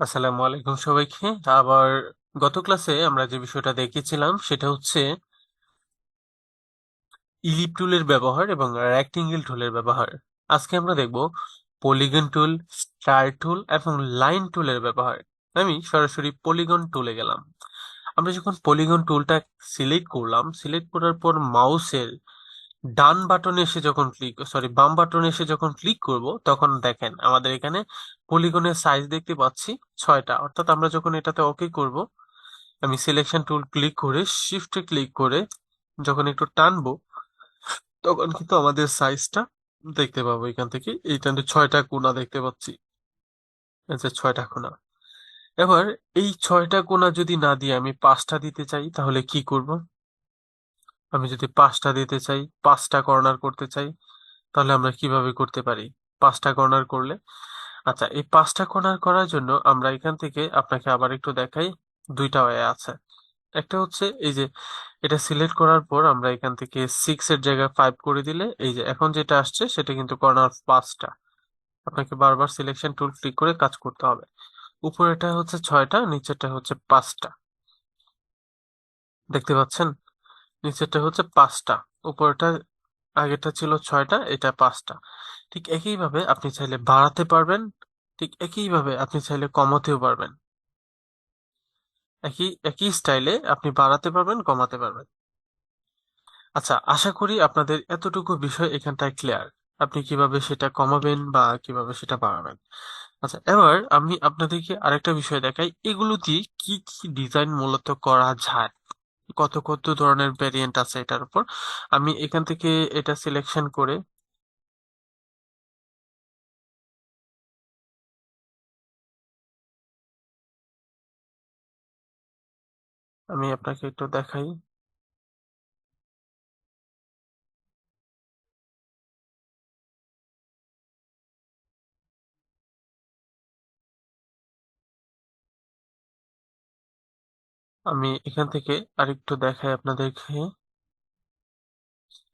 আসসালামু আলাইকুম সবাইকে। আবার গত ক্লাসে আমরা যে বিষয়টা দেখেছিলাম সেটা হচ্ছে ইলিপ টুলের ব্যবহার এবং রেক্টেঙ্গেল টুলের ব্যবহার। আজকে আমরা দেখব পলিগন টুল স্টার টুল এবং লাইন টুলের ব্যবহার। আমি সরাসরি পলিগন টুলে গেলাম। আমরা যখন পলিগন টুলটা সিলেক্ট করলাম সিলেক্ট করার পর মাউসের ডান বাটনে এসে যখন ক্লিক সরি বাম বাটনে এসে যখন ক্লিক করব, তখন দেখেন আমাদের এখানে পলিগনের সাইজ দেখতে পাচ্ছি ছয়টা। অর্থাৎ আমরা যখন এটাতে ওকে করব, আমি সিলেকশন টুল ক্লিক করে শিফটে ক্লিক করে যখন একটু টানবো, তখন কিন্তু আমাদের সাইজটা দেখতে পাবো এখান থেকে। এইখানে ছয়টা কোনা দেখতে পাচ্ছি। যে ছয়টা কোনা। এবার এই ছয়টা কোনা যদি না দিয়ে আমি পাঁচটা দিতে চাই, তাহলে কি করব? আমি যদি পাঁচটা দিতে চাই, পাঁচটা কর্নার করতে চাই, তাহলে আমরা কীভাবে করতে পারি? পাঁচটা কর্নার করলে? আচ্ছা এই পাঁচটা কর্নার করার জন্য আমরা এখান থেকে আপনাকে আবার একটু দেখাই। দুইটা ওয়ে আছে। একটা হচ্ছে এই যে, এটা সিলেক্ট করার পর আমরা এখান থেকে সিক্স এর জায়গায় ফাইভ করে দিলে, এই যে এখন যেটা আসছে সেটা কিন্তু কর্নার পাঁচটা। আপনাকে বারবার সিলেকশন টুল ক্লিক করে কাজ করতে হবে। উপরেটা হচ্ছে ছয়টা, নিচেরটা হচ্ছে পাঁচটা। দেখতে পাচ্ছেন? নিচেরটা হচ্ছে পাঁচটা, উপরেটা আগেরটা ছিল ছয়টা, এটা পাঁচটা। ঠিক একইভাবে আপনি চাইলে বাড়াতে পারবেন, ঠিক একইভাবে আপনি চাইলে কমাতেও পারবেন। একই একই স্টাইলে আপনি বাড়াতে পারবেন, কমাতে পারবেন। আচ্ছা আশা করি আপনাদের এতটুকু বিষয় এখানটায় ক্লিয়ার আপনি কীভাবে সেটা কমাবেন বা কীভাবে সেটা বাড়াবেন। আচ্ছা এবার আমি আপনাদেরকে আরেকটা বিষয় দেখাই। এগুলো দিয়ে কি কি ডিজাইন মূলত করা যায়? কত কত ধরনের ভেরিয়েন্ট আছে এটার উপর। আমি এখান থেকে এটা সিলেকশন করে আমি আপনাকে একটু দেখাই। আমি এখান থেকে আরেকটু দেখাই আপনাদেরকে।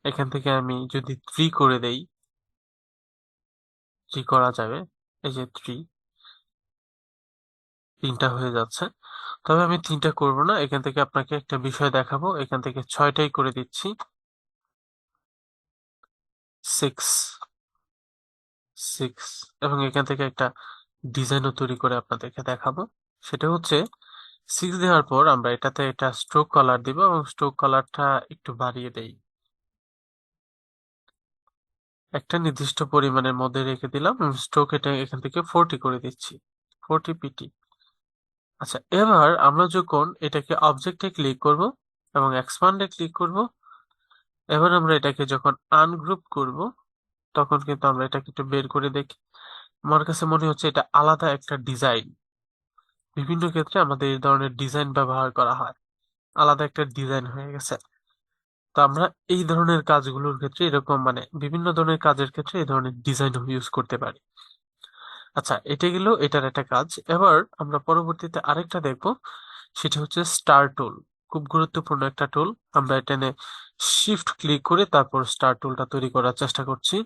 এখান থেকে আমি যদি থ্রি করে দেই থ্রি করা যাবে। এই যে থ্রি তিনটা হয়ে যাচ্ছে। তবে আমি তিনটা করব না, এখান থেকে আপনাকে একটা বিষয় দেখাবো। এখান থেকে ছয়টাই করে দিচ্ছি। সিক্স সিক্স এবং এখান থেকে একটা ডিজাইনও তৈরি করে আপনাদেরকে দেখাবো। সেটা হচ্ছে সিক্স দেওয়ার পর আমরা এটাতে একটা স্ট্রোক কালার দিব এবং স্ট্রোক কালারটা একটু বাড়িয়ে দেই। একটা নির্দিষ্ট পরিমাণের মধ্যে রেখে দিলাম স্ট্রোক এটা এখান থেকে ফোরটি করে দিচ্ছি। ফোরটি পিটি আচ্ছা এবার আমরা যখন এটাকে অবজেক্টে ক্লিক করব এবং এক্সপান্ডে ক্লিক করব, এবার আমরা এটাকে যখন আনগ্রুপ করব, তখন কিন্তু আমরা এটাকে একটু বের করে দেখি। আমার কাছে মনে হচ্ছে এটা আলাদা একটা ডিজাইন বিভিন্ন ক্ষেত্রে আমাদের এই ধরনের ডিজাইন ব্যবহার করা হয়। আলাদা একটা ডিজাইন হয়ে গেছে। তো আমরা এই ধরনের কাজগুলোর ক্ষেত্রে এরকম মানে বিভিন্ন ধরনের কাজের ক্ষেত্রে এই ধরনের ডিজাইন ইউজ করতে পারি। আচ্ছা এটা গেল, এটার একটা কাজ। এবার আমরা পরবর্তীতে আরেকটা দেখব। সেটা হচ্ছে স্টার টুল খুব গুরুত্বপূর্ণ একটা টুল আমরা এখানে শিফট ক্লিক করে তারপর স্টার টুলটা তৈরি করার চেষ্টা করছি।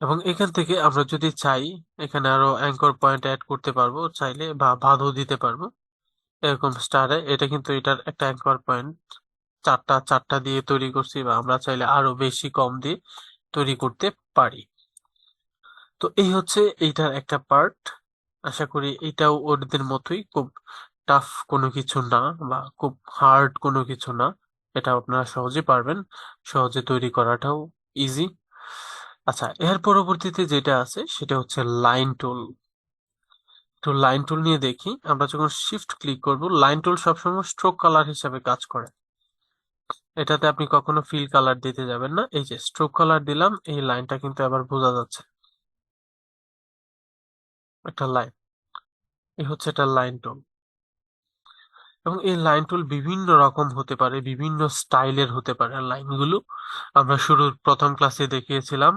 এবং এখান থেকে আমরা যদি চাই, এখানে আরও অ্যাঙ্কর পয়েন্ট অ্যাড করতে পারব, চাইলে বা বাঁধও দিতে পারব। এরকম স্টারে এটা কিন্তু এটার একটা অ্যাঙ্কর পয়েন্ট চারটা চারটা দিয়ে তৈরি করছি বা আমরা চাইলে আরও বেশি কম দিয়ে তৈরি করতে পারি। তো এই হচ্ছে এইটার একটা পার্ট আশা করি এটাও ওদের মতোই খুব টাফ কোনো কিছু না বা খুব হার্ড কোনো কিছু না। এটা আপনারা সহজে পারবেন। সহজে তৈরি করাটাও ইজি আচ্ছা এর পরবর্তীতে যেটা আছে সেটা হচ্ছে লাইন টুল তো লাইন টুল নিয়ে দেখি, আমরা যখন শিফট ক্লিক করব লাইন টুল সবসময় স্ট্রোক কালার হিসাবে কাজ করে। এটাতে আপনি কখনো ফিল কালার দিতে যাবেন না। এই যে স্ট্রোক কালার দিলাম, এই লাইনটা কিন্তু আবার বোঝা যাচ্ছে। একটা লাইন এই হচ্ছে একটা লাইন টুল এবং এই লাইন টুল বিভিন্ন রকম হতে পারে, বিভিন্ন স্টাইলের হতে পারে লাইনগুলো আমরা শুরুর প্রথম ক্লাসে দেখিয়েছিলাম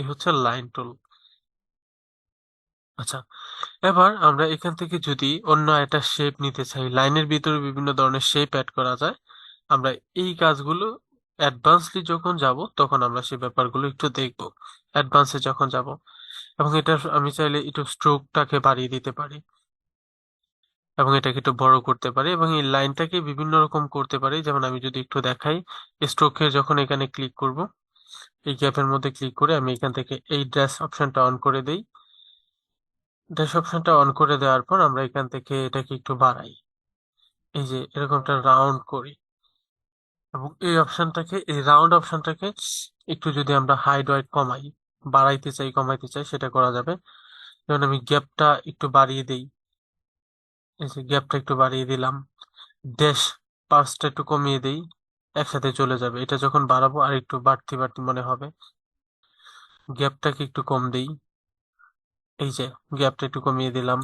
এই হচ্ছে লাইন টুল। আচ্ছা এবার আমরা এখান থেকে যদি অন্য একটা শেপ নিতে চাই, লাইনের ভিতরে বিভিন্ন ধরনের শেপ অ্যাড করা যায়, আমরা এই কাজগুলো অ্যাডভান্সলি যখন যাব, তখন আমরা সেই ব্যাপারগুলো একটু দেখব অ্যাডভান্সে যখন যাব। এবং এটা আমি চাইলে একটু স্ট্রোকটাকে বাড়িয়ে দিতে পারি। এবং এটাকে একটু বড় করতে পারি এবং এই লাইনটাকে বিভিন্ন রকম করতে পারি। যেমন আমি যদি একটু দেখাই স্ট্রোকে যখন এখানে ক্লিক করব এই গ্যাপের মধ্যে ক্লিক করে আমি এখান থেকে এই ড্যাশ অপশনটা অন করে দেই। ড্যাশ অপশনটা অন করে দেওয়ার পর আমরা এখান থেকে এটাকে একটু বাড়াই। এই যে এরকমটা রাউন্ড করি। এবং এই অপশনটাকে এই রাউন্ড অপশনটাকে একটু যদি আমরা হাইড ওয়াইড কমাই, বাড়াইতে চাই, কমাইতে চাই, সেটা করা যাবে। যেমন আমি গ্যাপটা একটু বাড়িয়ে দিই। এই যে গ্যাপটা একটু বাড়িয়ে দিলাম। ড্যাশ পার্সটা একটু কমিয়ে দেই। একসাথে চলে যাবে। এটা যখন বাড়াবো আর একটু বাড়তি বাড়তি মনে হবে। গ্যাপটাকে একটু কম দেই। এই যে, গ্যাপটা একটু কমিয়ে দিলাম।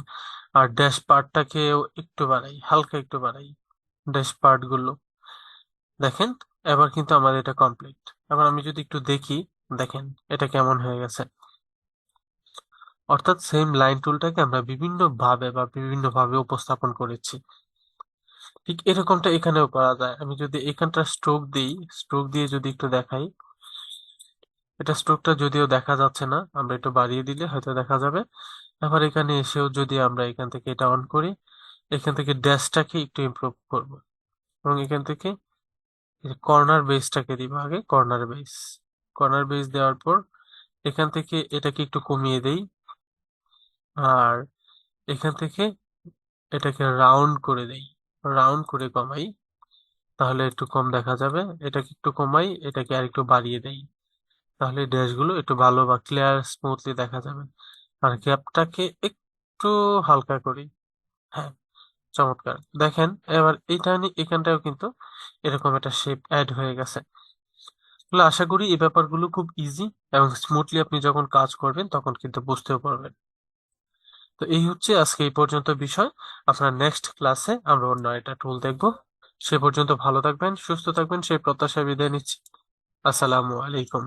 আর ড্যাশ পার্টটাকেও একটু বাড়াই, হালকা একটু বাড়াই ড্যাশ পার্টগুলো দেখেন, এবার কিন্তু আমাদের এটা কমপ্লিট এবার আমি যদি একটু দেখি, দেখেন, এটা কেমন হয়ে গেছে। অর্থাৎ সেম লাইন টুলটাকে আমরা বিভিন্ন ভাবে বা বিভিন্ন ভাবে উপস্থাপন করেছি। ঠিক এরকমটা এখানেও করা যায়। আমি যদি এখানটা স্ট্রোক দিই স্ট্রোক দিয়ে যদি একটু দেখাই, এটা স্ট্রোকটা যদিও দেখা যাচ্ছে না, আমরা একটু বাড়িয়ে দিলে হয়তো দেখা যাবে। আবার এখানে এসেও যদি আমরা এখান থেকে এটা অন করি, এখান থেকে ড্যাশটাকে একটু ইমপ্রুভ করব। এবং এখান থেকে কর্নার বেসটাকে দিব আগে কর্নার বেস কর্নার বেস দেওয়ার পর এখান থেকে এটাকে একটু কমিয়ে দেই, আর এখান থেকে এটাকে রাউন্ড করে দেই। রাউন্ড করে কমাই। তাহলে একটু কম দেখা যাবে। এটাকে একটু কমাই, এটাকে আর একটু বাড়িয়ে দেই। তাহলে ড্যাশগুলো একটু ভালো বা ক্লিয়ার স্মুথলি দেখা যাবে। আর গ্যাপটাকে একটু হালকা করি। হ্যাঁ চমৎকার। দেখেন, এবার এইটা এখানটাও কিন্তু এরকম একটা শেপ অ্যাড হয়ে গেছে। আশা করি এই ব্যাপারগুলো খুব ইজি এবং স্মুথলি আপনি যখন কাজ করবেন, তখন কিন্তু বুঝতেও পারবেন। তো এই হচ্ছে আজকে এই পর্যন্ত বিষয়। আপনার নেক্সট ক্লাসে আমরা অন্য একটা টুল দেখব। সে পর্যন্ত ভালো থাকবেন, সুস্থ থাকবেন, সেই প্রত্যাশা বিদায় নিচ্ছি। আসসালামু আলাইকুম।